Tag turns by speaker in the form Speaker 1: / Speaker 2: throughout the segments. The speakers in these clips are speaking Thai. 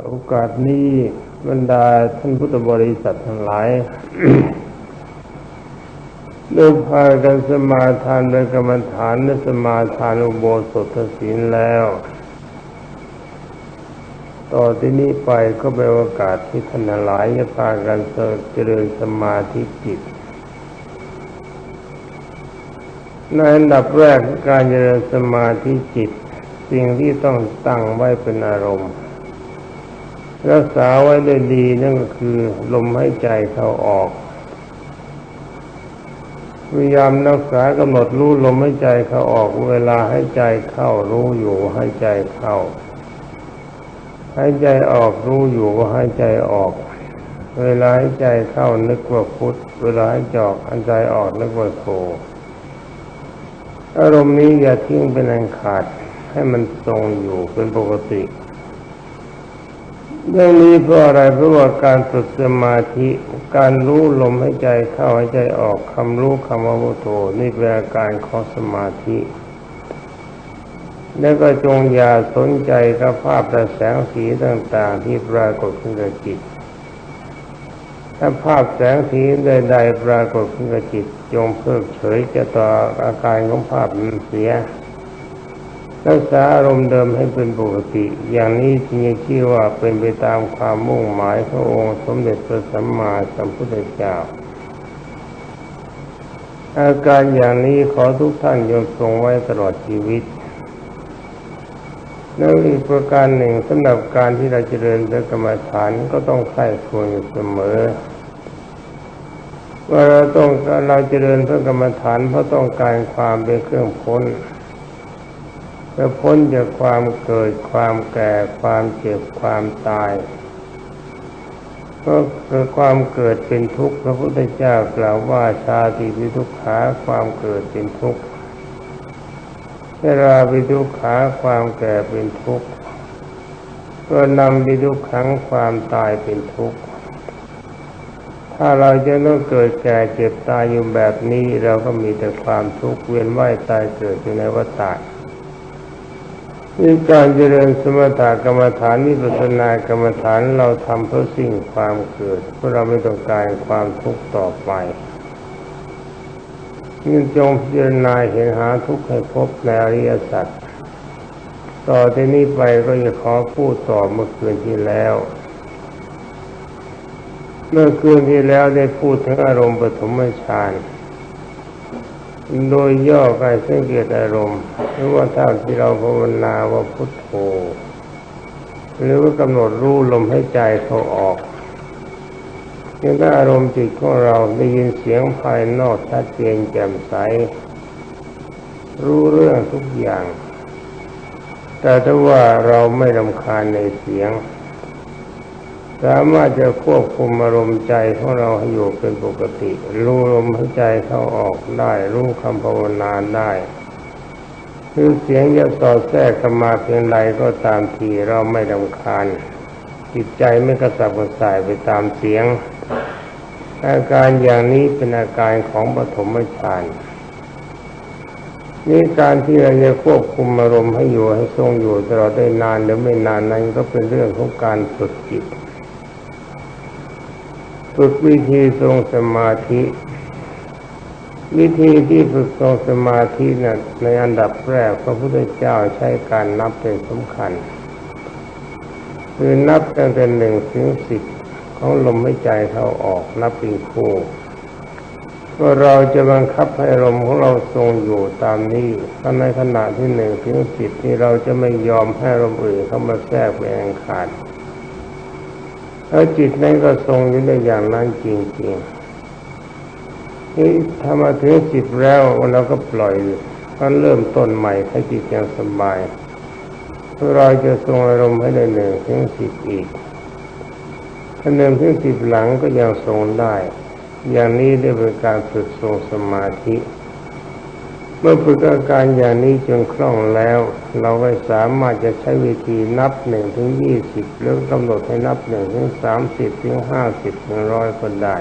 Speaker 1: โอกาสนี้บรรดาท่านพุทธบริษัททั้งหลายได้พากันสมาทานโดยกรรมฐานและสมาทานอุโบสถศีลแล้ว ต่อที่นี้ไปก็เป็นโอกาสที่ท่านหลายจะพากันเจริญสมาธิจิต ในอันดับแรกการเจริญสมาธิจิต สิ่งที่ต้องตั้งไว้เป็นอารมณ์ รักษาไว้ได้ดีนั่นก็คือลมหายใจเข้าออกพยายามรักษากำหนดรู้ลมหายใจเข้าออกเวลาให้ใจเข้ารู้อยู่ให้ใจเข้าให้ใจออกรู้อยู่ก็ให้ใจออก เวลาให้ใจเข้านึกว่าพุทธเวลาให้จอกให้ใจออกนึกว่าโทอารมณ์นี้อย่าทิ้งเป็นอันขาดให้มันทรงอยู่เป็นปกติ เรื่องนี้เพราะอะไรเพราะว่าการฝึกสมาธิการรู้ลมให้ใจเข้าให้ใจออกคำรู้คำว่าพุทโธนี่เป็นอาการของสมาธิ แล้วก็จงอย่าสนใจกับภาพและแสงสีต่างๆ ที่ปรากฏขึ้นกับจิต ถ้าภาพแสงสีใดๆปรากฏขึ้นกับจิต จงเพิกเฉยจะต่ออาการของภาพนั้นเสีย รักษาอารมณ์เดิมให้เป็นปกติ อย่างนี้จึงจะชื่อว่าเป็นไปตามความมุ่งหมายขององค์สมเด็จพระสัมมาสัมพุทธเจ้า อาการอย่างนี้ขอทุกท่านยงทรงไว้ตลอดชีวิต แล้วอีกประการหนึ่งสำหรับการที่เราจเจริญพระกรรมฐานก็ต้องใส่ควรอยู่เสมอว่าเราต้องเราจเจริญพระกรรมฐานเพราะต้องการความเป็นเครื่องพ้น เพื่อพ้นจากความเกิดความแก่ความเจ็บความตาย ก็คือความเกิดเป็นทุกข์พระพุทธเจ้ากล่าวว่าชาติวิทุกขาความเกิดเป็นทุกข์ชราวิทุกขาความแก่เป็นทุกข์ก็นำวิทุกขังความตายเป็นทุกข์ถ้าเราจะต้องเกิดแก่เจ็บตายอยู่แบบนี้เราก็มีแต่ความทุกข์เวียนว่ายตายเกิดอยู่ในวัฏฏะ นี่การเจริญสมถกรรมฐานวิปัสนากรรมฐานเราทำเพื่อสิ่งความเกิด เพราะเราไม่ต้องการความทุกข์ต่อไปนี่จงพิจารณาเห็นหาทุกข์ให้พบในอริยสัจต่อที่นี้ไปก็จะขอพูดต่อเมื่อคืนที่แล้ว เมื่อคืนที่แล้วได้พูดถึงอารมณ์ปฐมฌาน โดยย่อการสังเกตอารมณ์หรือว่าถ้าที่เราภาวนาว่าพุทโธหรือว่ากำหนดรู้ลมให้ใจเขาออกยังถ้าอารมณ์จิตของเราได้ยินเสียงภายนอกชัดเจนแจ่มใส รู้เรื่องทุกอย่าง แต่ถ้าว่าเราไม่รำคาญในเสียง สามารถจะควบคุมอารมณ์ใจของเราให้อยู่เป็นปกติ รู้ลมหายใจเข้าออกได้ รู้คำภาวนาได้คือเสียงจะสอดแทรกเข้ามาเพียงไรก็ตามทีเราไม่รำคาญ จิตใจไม่กระสับกระส่ายไปตามเสียง อาการอย่างนี้เป็นอาการของปฐมฌานนี่การที่เราจะควบคุมอารมณ์ให้อยู่ให้ทรงอยู่ตลอดได้นานหรือไม่นานนั้นก็เป็นเรื่องของการฝึกจิต ฝึกวิธีทรงสมาธิ วิธีที่ฝึกทรงสมาธินะ่ะในอันดับแรกพระพุทธเจ้าใช้การนับเป็นสำคัญ คือนับตั้งแต่หนึ่งถึงสิบของลมหายใจเข้าออกนับเป็นคู่ก็เราจะบังคับให้ลมของเราทรงอยู่ตามนี้ถ้าในขณะที่หนึ่งถึงสิบที่เราจะไม่ยอมให้ลมอื่นเข้ามาแทรกไปแองขาด แล้วจิตนั้นก็ทรงอยู่ในอย่างนั้นจริงๆนี่ถ้ามาถึงจิตแล้วเราก็ปล่อยก็เริ่มต้นใหม่ให้จิตยังสบายเราจะทรงอารมณ์ให้ได้หนึ่งถึงสิบอีกถ้าหนึ่งถึงสิบหลังก็ยังทรงได้ อย่างนี้เรียกเป็นการฝึกทรงสมาธิ เมื่อฝึกอาการอย่างนี้จนคล่องแล้ว เราก็สามารถจะใช้วิธีนับหนึ่งถึงยี่สิบแล้วกำหนดให้นับหนึ่งถึงสามสิบถึงห้าสิบถึงร้อยก็ได้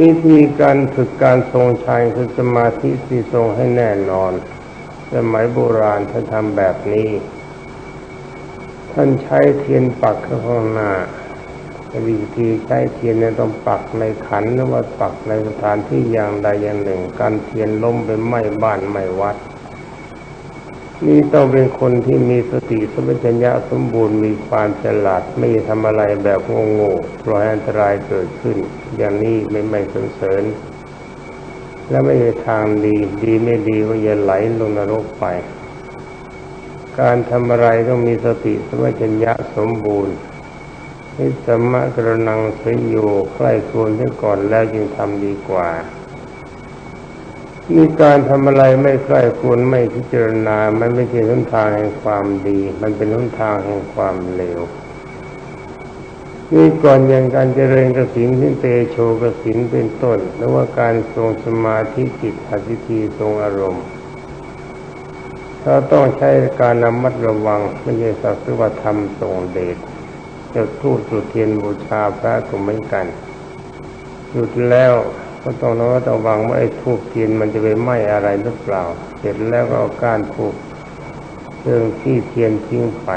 Speaker 1: วิธีการฝึกการทรงชัยคือสมาธิที่ทรงให้แน่นอน สมัยโบราณท่านทำแบบนี้ทท่านใช้เทียนปักข้างหน้า วิธีใช้เทียนเนี่ยต้องปักในขันหรือว่าปักในสถานที่อย่างใดอย่างหนึ่ง การเทียนล้มไปไหม้บ้านไหม้วัด นี่ต้องเป็นคนที่มีสติสมัชัญญะสมบูรณ์มีความฉลาดไม่ทำอะไรแบบโง่ๆปล่อยอันตรายเกิดขึ้น อย่างนี้ไม่ไม่สนเสริญ และไม่ใช่ทางดีดีไม่ดีก็อย่าไหลลงนรกไป การทำอะไรต้องมีสติสมัชัญญะสมบูรณ์ นิสมะกระนังสยโยใกล้ควรเสียก่อนแล้วจึงทำดีกว่ามีการทำอะไรไม่ใกล้ควรไม่พิจารณา มันไม่ใช่หนทางแห่งความดี มันเป็นหนทางแห่งความเลวนี่ก่อนอย่างการเจริญกสินที่เตโชกสินเป็นต้นหรือว่าการทรงสมาธิจิตอธิทีทรงอารมณ์เราต้องใช้การระมัดระวังไม่ใช่สักว่าทำทรงเดช จะทูตจุดเทียนบูชาพระก็เหมือนกันหยุดแล้วก็ต้องระมัดระวังว่าไอ้ทูบเทียนมันจะไปไหม้อะไรหรือเปล่า เสร็จแล้วก็เอาก้านทูบเรื่องที่เทียนทิ้งไป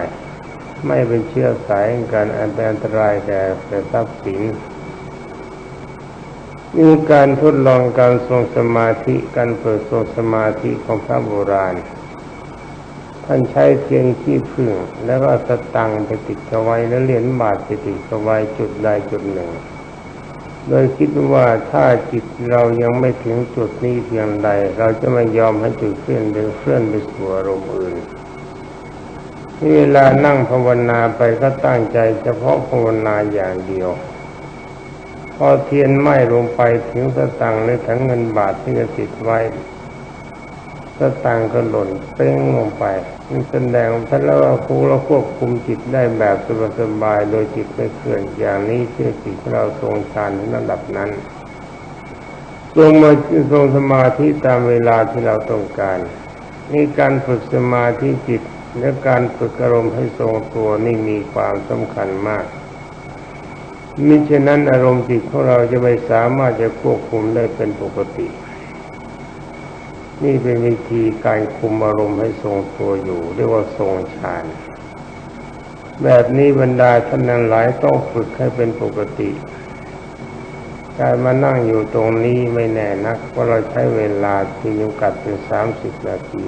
Speaker 1: ไม่เป็นเชื้อสายการอันเป็นอันตรายแก่แก่ทรัพย์สินมีการทดลองการทรงสมาธิการเปิดทรงสมาธิของพระโบราณ ท่านใช้เทียนขี้ผึ้งแล้วก็สตังไปติดเอาไว้แล้วเหรียญบาทไปติดเอาไว้จุดใดจุดหนึ่ง โดยคิดว่าถ้าจิตเรายังไม่ถึงจุดนี้เพียงใด เราจะไม่ยอมให้จุดเคลื่อนเดินเคลื่อนไปสู่อารมณ์อื่นเวลานั่งภาวนาไปก็ตั้งใจเฉพาะภาวนาอย่างเดียว พอเทียนไหม้ลงไปถึงสตังค์ในถังเงินบาทที่จะติดไว้ สตังก็หล่นเป้งลงไปนี่แสดงท่านแล้วว่าครูเราควบคุมจิตได้แบบสบายโดยจิตไม่เคลื่อนอย่างนี้เชื่อจิตเราทรงฌานในระดับนั้นทรงมาทรงสมาธิตามเวลาที่เราต้องการนี่การฝึกสมาธิจิตและการฝึกอารมณ์ให้ทรงตัวนี่มีความสำคัญมากมิฉะนั้นอารมณ์จิตของเราจะไม่สามารถจะควบคุมได้เป็นปกติ นี่เป็นวิธีการคุมอารมณ์ให้ทรงตัวอยู่ เรียกว่าทรงฌาน แบบนี้บรรดาท่านนั้นหลายต้องฝึกให้เป็นปกติ การมานั่งอยู่ตรงนี้ไม่แน่นักเพราะเราใช้เวลาที่จำกัดเป็นสามสิบนาที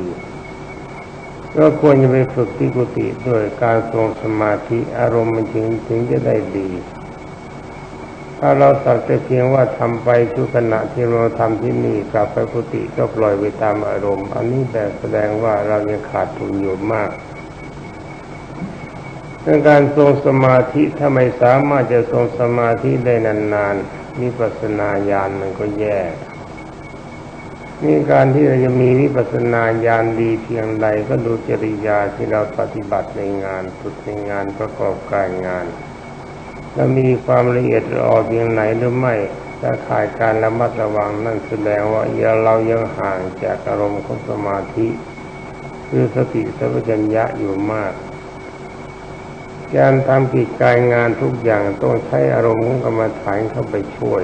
Speaker 1: ก็ควรจะไปฝึกที่กุฏิด้วยการทรงสมาธิอารมณ์มันถึงถึงจะได้ดี ถ้าเราสักแต่เพียงว่าทำไปทุกขณะที่เราทำที่นี่กลับไปกุฏิก็ปล่อยไปตามอารมณ์ อันนี้แต่แสดงว่าเรายังขาดทุนอยู่มากเรื่องการทรงสมาธิถ้าไม่สามารถจะทรงสมาธิได้นานๆมีปัสนาญาณมันก็แย่นี่การที่เราจะมีวิปัสสนาญาณดีเพียงใดก็ดูจริยาที่เราปฏิบัติในงานฝึกในงานประกอบการงาน แล้วมีความละเอียดรอเพียงไหนหรือไม่ถ้าขาดการระมัดระวังนั่นแสดงว่าเรายังห่างจากอารมณ์ของสมาธิคือสติสัมปชัญญะอยู่มาก การทำกิจการงานทุกอย่างต้องใช้อารมณ์ของกรรมฐานเข้าไปช่วย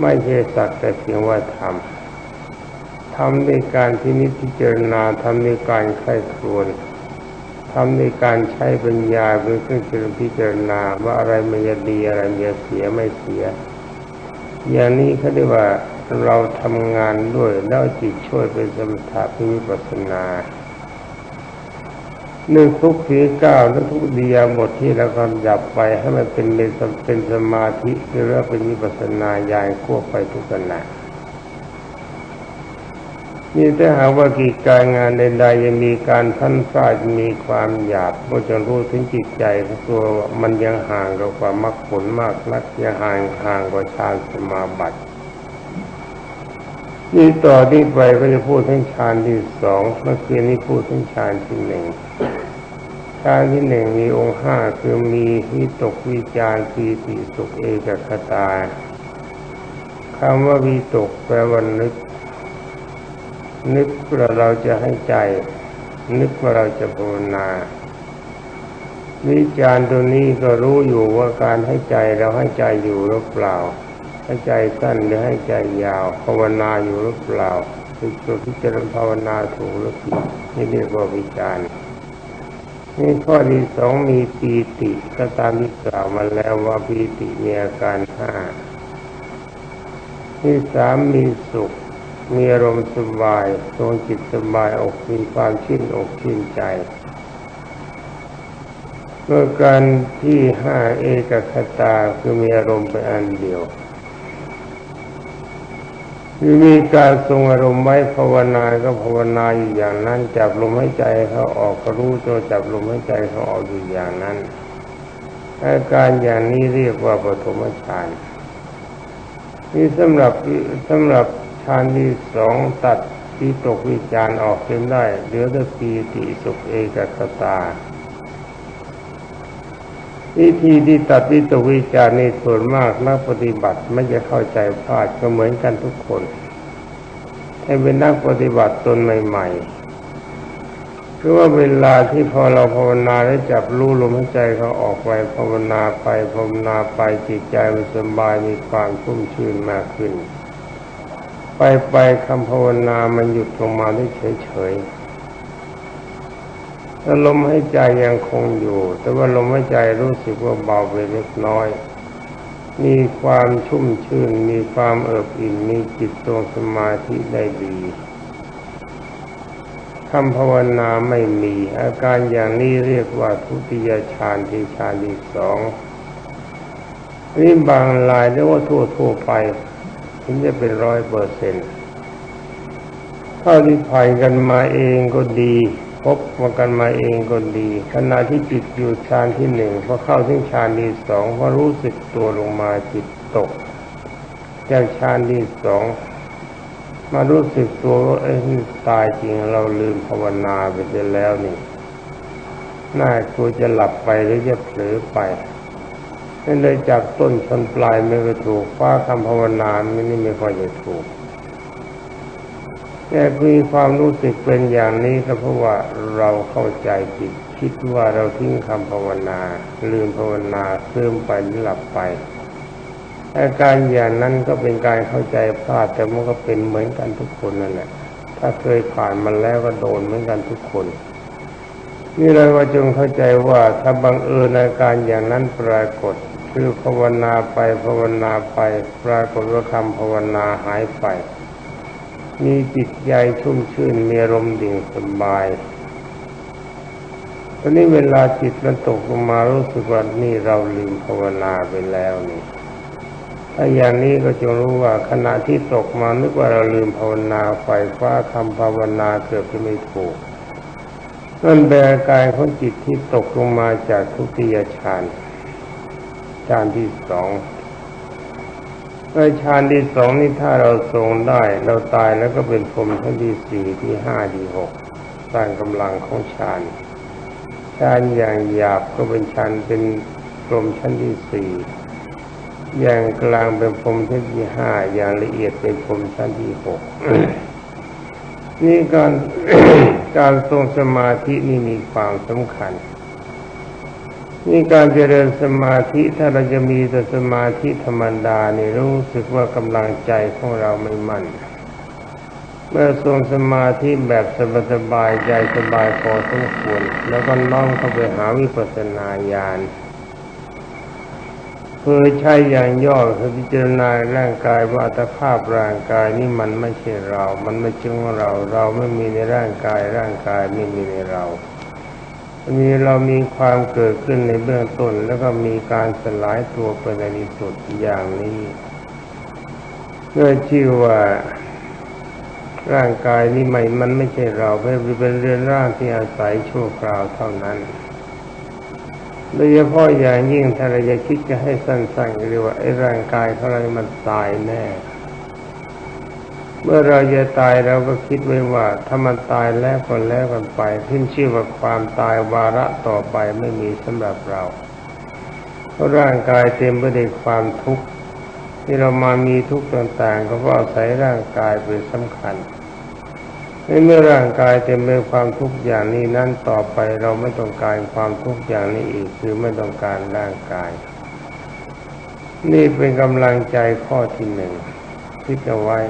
Speaker 1: ไม่ใช่สักแต่เพียงว่าทำทำในการที่นิพพิจารณาทำในการใคร่ครวญ ทำในการใช้ปัญญาเป็นเครื่องพิจารณาว่าอะไรมันจะดีอะไรมันจะเสียไม่เสีย อย่างนี้เขาเรียกว่าเราทำงานด้วยแล้วจิตช่วยเป็นสมถะพิปัสนาหนึ่งทุกทีก้าวและทุกดียาบทที่เรากำจับไปให้มันเป็นเป็นสมาธิหรือว่าเป็นวิปัสนาญาณควบไปทุกขณะ นี่ถ้าหากว่ากิจการงานใดๆยังมีการท่านพลาดมีความหยาบก็จะรู้ถึงจิตใจของตัวมันยังห่างกับความมรรคผลมากนักยังห่างห่างกว่าฌานสมาบัตินี่ต่อที่ไปก็จะพูดถึงฌานที่สองเมื่อคืนนี้พูดถึงฌานที่หนึ่งฌานที่หนึ่งมีองค์ห้าคือมีวิตกวิจารปีติสุขเอกคตาคำว่าวิตกแปลว่านึก นึกว่าเราจะให้ใจ นึกว่าเราจะภาวนาวิจารตัวนี้ก็รู้อยู่ว่าการให้ใจเราให้ใจอยู่หรือเปล่า ให้ใจสั้นหรือให้ใจยาว ภาวนาอยู่หรือเปล่าคือจุดที่จะภาวนาถูกหรือผิดนี่เรียกว่าวิจารณ์นี่ข้อที่สองมีปีติก็ตามที่กล่าวมาแล้วว่าปีติมีอาการห้าที่สามมีสุข มีอารมณ์สบายทรงจิตสบายอกมีความชื่นอกชื่นใจเมื่อการที่ห้าเอกคตาคือมีอารมณ์เป็นอันเดียวคือมีการทรงอารมณ์ไว้ภาวนาก็ภาวนาอยู่อย่างนั้น จับลมหายใจเขาออกก็รู้ตัวจับลมหายใจเขาออกอยู่อย่างนั้นอาการอย่างนี้เรียกว่าปฐมฌานนี่สำหรับสำหรับ ฌานที่สองตัดที่ตกวิจารออกเป็นได้ เหลือแต่ปีติสุขเอกคตา วิธีที่ตัดวิตกวิจารในส่วนมากนักปฏิบัติไม่จะเข้าใจพลาดก็เหมือนกันทุกคนให้เป็นนักปฏิบัติตนใหม่ๆคือว่าเวลาที่พอเราภาวนาแล้จับรู้ลมหายใจเขาออกไปภาวนาไปภาวนาไปจิตใจมันสบายมีความชุ่มชื่นมากขึ้น ไปไปคำภาวนามันหยุดลงมาได้เฉยๆถ้าลมหายใจยังคงอยู่ แต่ว่าลมหายใจรู้สึกว่าเบาไปเล็กน้อย มีความชุ่มชื่น มีความเอิบอิ่ม มีจิตทรงสมาธิได้ดีคำภาวนาไม่มี อาการอย่างนี้เรียกว่าทุติยฌานที่ฌานที่สองนี่บางรายเรียกว่าทั่วทั่วไป ถึงจะเป็นร้อยเปอร์เซ็นต์เท่าที่ผ่านกันมาเองก็ดี พบมากันมาเองก็ดี ขณะที่จิตอยู่ฌานที่หนึ่งพอเข้าถึงฌานที่สองพอรู้สึกตัวลงมาจิตตกจากฌานที่สองมารู้สึกตัวว่าเอ้ยตายจริงเราลืมภาวนาไปเสียแล้วนี่น่ากลัวจะหลับไปหรือจะเผลอไป นั่นเลยจากต้นชนปลายไม่ก็ถูกคว้าคำภาวนาไม่นี่ไม่ค่อยจะถูกแต่มีความรู้สึกเป็นอย่างนี้ก็เพราะว่าเราเข้าใจผิดคิดว่าเราทิ้งคำภาวนา ลืมภาวนาเพิ่มไปหรือหลับไปอาการอย่างนั้นก็เป็นการเข้าใจพลาดแต่มันก็เป็นเหมือนกันทุกคนนั่นแหละถ้าเคยผ่านมันแล้วก็โดนเหมือนกันทุกคน นี่เลยว่าจงเข้าใจว่าถ้าบังเอิญอาการอย่างนั้นปรากฏ คือภาวนาไปภาวนาไปปรากฏว่าคำภาวนาหายไป มีจิตใจชุ่มชื่นมีอารมณ์ดิ่งสบาย ตอนนี้เวลาจิตมันตกลงมารู้สึกว่านี่เราลืมภาวนาไปแล้วนี่ถ้าอย่างนี้ก็จงรู้ว่าขณะที่ตกมานึกว่าเราลืมภาวนาไฟฟ้าคำภาวนาเกือบจะไม่ถูกนั่นเป็นอาการของจิตที่ตกลงมาจากทุติยฌาน ฌานที่สองในฌานที่สองนี่ถ้าเราทรงได้ เราตายแล้วก็เป็นพรมชั้นที่สี่ที่ห้าที่หกสร้างกำลังของฌานฌานอย่างหยาบก็เป็นฌานเป็นพรมชั้นที่สี่อย่างกลางเป็นพรมชั้นที่ห้าอย่างละเอียดเป็นพรมชั้นที่หกนี่การการทรงสมาธินี่มีความสำคัญ นี่การเจริญสมาธิถ้าเราจะมีแต่สมาธิธรรมดาเนี่ยรู้สึกว่ากำลังใจของเราไม่มั่น เมื่อทรงสมาธิแบบสบายใจสบายพอสมควรแล้วก็น้อมเข้าไปหาวิปัสสนาญาณเพื่อใช้อย่างย่อคือพิจารณาร่างกายว่าอัตภาพร่างกายนี่มันไม่ใช่เรา มันไม่จึงเรา เราไม่มีในร่างกายร่างกายไม่มีในเรา มีเรามีความเกิดขึ้นในเบื้องต้น แล้วก็มีการสลายตัวไปในที่สุดอย่างนี้เพื่อชื่อว่าร่างกายนี้ไม่มันไม่ใช่เราเป็นเรือนร่างที่อาศัยชั่วคราวเท่านั้นโดยเฉพาะอย่างยิ่งถ้าเราจะคิดจะให้สั้นๆเรียกว่าไอ้ร่างกายของเรามันตายแน่ เมื่อเราจะตายเราก็คิดไว้ว่าถ้ามันตายแล้วก็แล้วกันไปขึ้นชื่อว่าความตายวาระต่อไปไม่มีสำหรับเราเพราะร่างกายเต็มไปด้วยความทุกข์ที่เรามามีทุกข์ต่างๆ ก็เพราะอาศัยร่างกายเป็นสำคัญเมื่อร่างกายเต็มไปด้วยความทุกข์อย่างนี้นั้นต่อไปเราไม่ต้องการความทุกข์อย่างนี้อีกคือไม่ต้องการร่างกาย นี่เป็นกำลังใจข้อที่หนึ่งที่จะไว้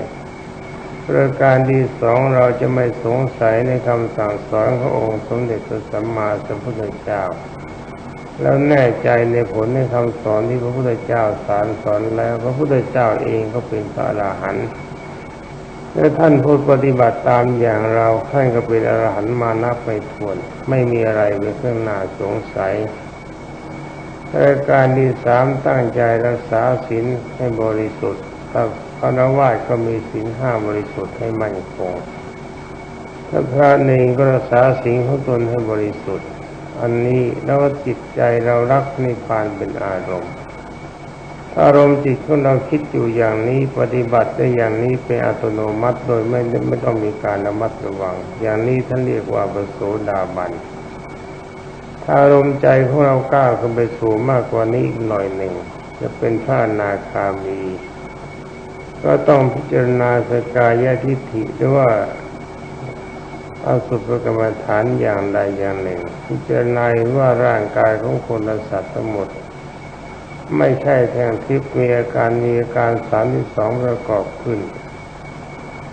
Speaker 1: ประการที่สองเราจะไม่สงสัยในคำสั่งสอนขององค์สมเด็จพระสัมมาสัมพุทธเจ้า แล้วแน่ใจในผลในคำสอนที่พระพุทธเจ้าสอนสอนแล้วพระพุทธเจ้าเองก็เป็นพระอรหันต์และท่านพูดปฏิบัติตามอย่างเราท่านก็เป็นอรหันต์มานับไม่ถ้วน ไม่มีอะไรเป็นเครื่องน่าสงสัยรายการที่สามตั้งใจรักษาศีลให้บริสุทธิ์ถ้า พระนวาสก็มีศีลห้าบริสุทธิ์ให้มั่นคงถ้าพระเนงก็รักษาศีลของตนให้บริสุทธิ์ อันนี้แล้วจิตใจเรารักนิพพานเป็นอารมณ์อารมณ์จิตของเราคิดอยู่อย่างนี้ปฏิบัติได้อย่างนี้เป็นอัตโนมัติโดยไม่ไม่ต้องมีการระมัดระวัง อย่างนี้ท่านเรียกว่าบโสดาบันถ้าอารมณ์ใจของเราก้าวขึ้นไปสูงมากกว่านี้อีกหน่อยหนึ่ง จะเป็นพระนาคามี ก็ต้องพิจารณาสกายทิฏฐิหรือว่าเอาสุภกรรมฐานอย่างใดอย่างหนึ่ง พิจารณาว่าร่างกายของคนและสัตว์ทั้งหมด ไม่ใช่แทงทิพย์มีอาการมีอาการสามที่สองประกอบขึ้น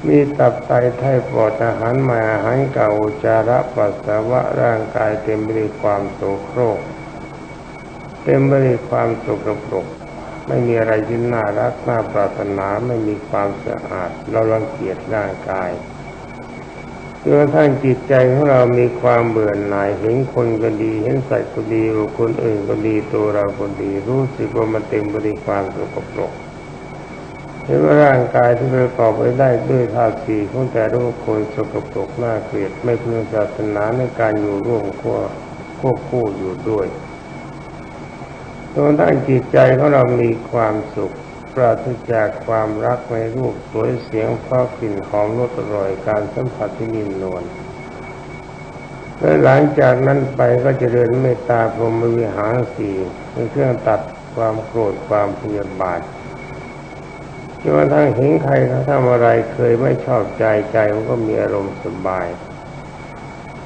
Speaker 1: มีตับไตไส้ปอดอาหารใหม่อาหารเก่าอุจจาระปัสสาวะร่างกายเต็มไปด้วยความโสโครก เต็มไปด้วยความสกปรก ไม่มีอะไรที่น่ารักน่าปรารถนาไม่มีความสะอาด เราลังเกียจร่างกายจนกระทั่งจิตใจของเรามีความเบื่อหน่ายเห็นคนก็ดี เห็นสัตว์ก็ดีคนอื่นก็ดีตัวเราก็ดี รู้สึกว่ามันเต็มไปด้วยความสกปรกเห็นว่าร่างกายที่ประกอบไปได้ด้วยธาตุสี่ของแต่ละคนสกปรกน่าเกลียดไม่พึงศาสนาในการอยู่ร่วมควควบคู่อยู่ด้วย จนทั้งจิตใจของเรามีความสุข ปราศจากความรักในรูปสวยเสียงเพราะกลิ่นหอมรสอร่อยการสัมผัสที่นิ่มนวลและหลังจากนั้นไปก็จะเดินเมตตาพรหมวิหารสี่เป็นเครื่องตัดความโกรธความพยาบาทจนกระทั่งเห็นใครเขาทำอะไรเคยไม่ชอบใจใจมันก็มีอารมณ์สบาย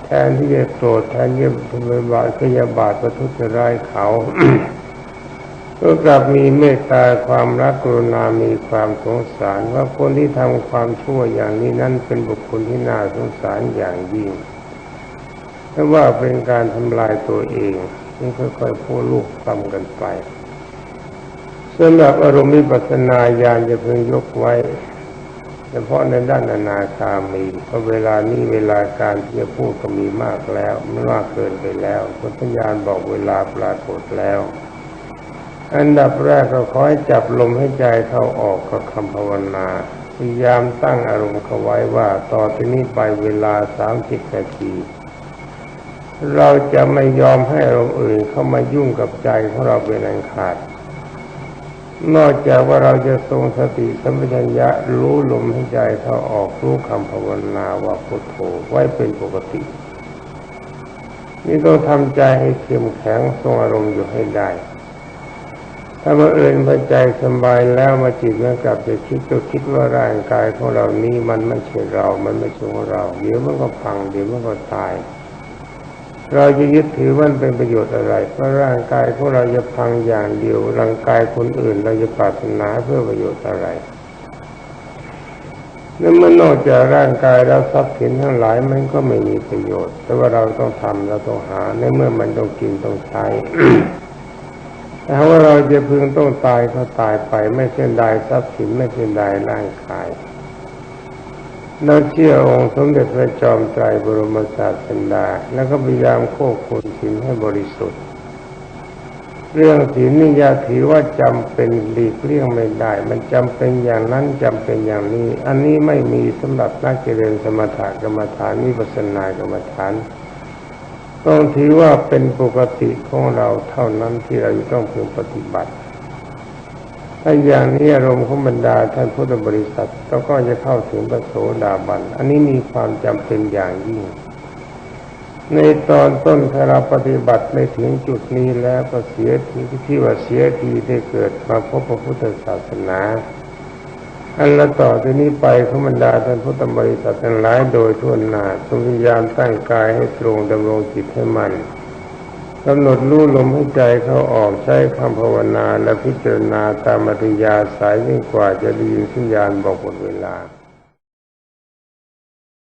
Speaker 1: แทนที่จะโกรธแทนที่จะพยาบาทพยาบาทประทุษร้ายเขา ก็กลับมีเมตตาความรักกรุณามีความสงสารว่าคนที่ทำความชั่วอย่างนี้นั้นเป็นบุคคลที่น่าสงสารอย่างยิ่งเพราะว่าเป็นการทำลายตัวเองนี่ค่อยๆพูดลูกทำกันไปสำหรับอารมณ์วิปัสสนาญาณจะเพิ่งยกไว้ เฉพาะในด้านอนาคามีเพราะเวลานี้เวลาการที่จะพูดก็มีมากแล้วไม่มากเกินไปแล้วพุทธญาณบอกเวลาปรากฏแล้ว อันดับแรกก็ขอให้จับลมให้ใจเข้าออกกับคำภาวนา พยายามตั้งอารมณ์เขาไว้ว่าต่อที่นี้ไปเวลาสามสิบนาที เราจะไม่ยอมให้อารมณ์อื่นเข้ามายุ่งกับใจของเราเป็นอันขาด นอกจากว่าเราจะทรงสติสัมปชัญญะรู้ลมใหายใจเข้าออกรู้คำภาวนาว่าพุทโธไว้เป็นปกตินี่ต้องทำใจให้เข้มแข็งทรงอารมณ์อยู่ให้ได้ ถ้ามาเอื่นพอใจสบายแล้วมาจิตมันกลับจะคิดก็คิดว่าร่างกายของเรานี้มันไม่ใช่เรา มันไม่ใช่ของเรา เดี๋ยวมันก็พัง เดี๋ยวมันก็ตาย เราจะยึดถือมันเป็นประโยชน์อะไร เพราะร่างกายของเราจะพังอย่างเดียว ร่างกายคนอื่น เราจะปรารถนาเพื่อประโยชน์อะไรนั่นมันนอกจากร่างกายแล้วทรัพย์สินทั้งหลายมันก็ไม่มีประโยชน์ แต่ว่าเราต้องทำเราต้องหาในเมื่อมันต้องกินต้องใช้ แต่ว่าเราจะพึงต้องตายก็ตายไป ไม่เสียดายทรัพย์สินไม่เสียดายร่างกายเราเชื่อองค์สมเด็จพระจอมไตรบรมศาสดาแล้วก็พยายามควบคุมศีลให้บริสุทธิ์ เรื่องศีลนี่อย่าถือว่าจำเป็นหลีกเลี่ยงไม่ได้ มันจำเป็นอย่างนั้นจำเป็นอย่างนี้ อันนี้ไม่มีสำหรับนักเจริญสมถะกรรมฐานวิปัสสนกรรมฐาน ต้องถือว่าเป็นปกติของเราเท่านั้นที่เราต้องพึงปฏิบัติ ถ้าอย่างนี้อารมณ์ของบรรดาท่านพุทธบริษัทเราก็จะเข้าถึงพระโสดาบัน อันนี้มีความจำเป็นอย่างยิ่ง ในตอนต้นถ้าเราปฏิบัติไม่ถึงจุดนี้แล้วก็เสียทีที่ว่าเสียทีได้เกิดมาพบพระพุทธศาสนา อันละต่อที่นี้ไปขบรรดาท่านพุทธบริษัททั้งหลายโดยทั่วหน้าทรงพยายามตั้งกายให้ตรงดำรงจิตให้มันกำหนดรู้ลมให้ใจเขาออกใช้คำภาวนาและพิจารณาตามอัธยาสายยิ่งกว่าจะได้ยินสัญญาณบอกหมดเวลา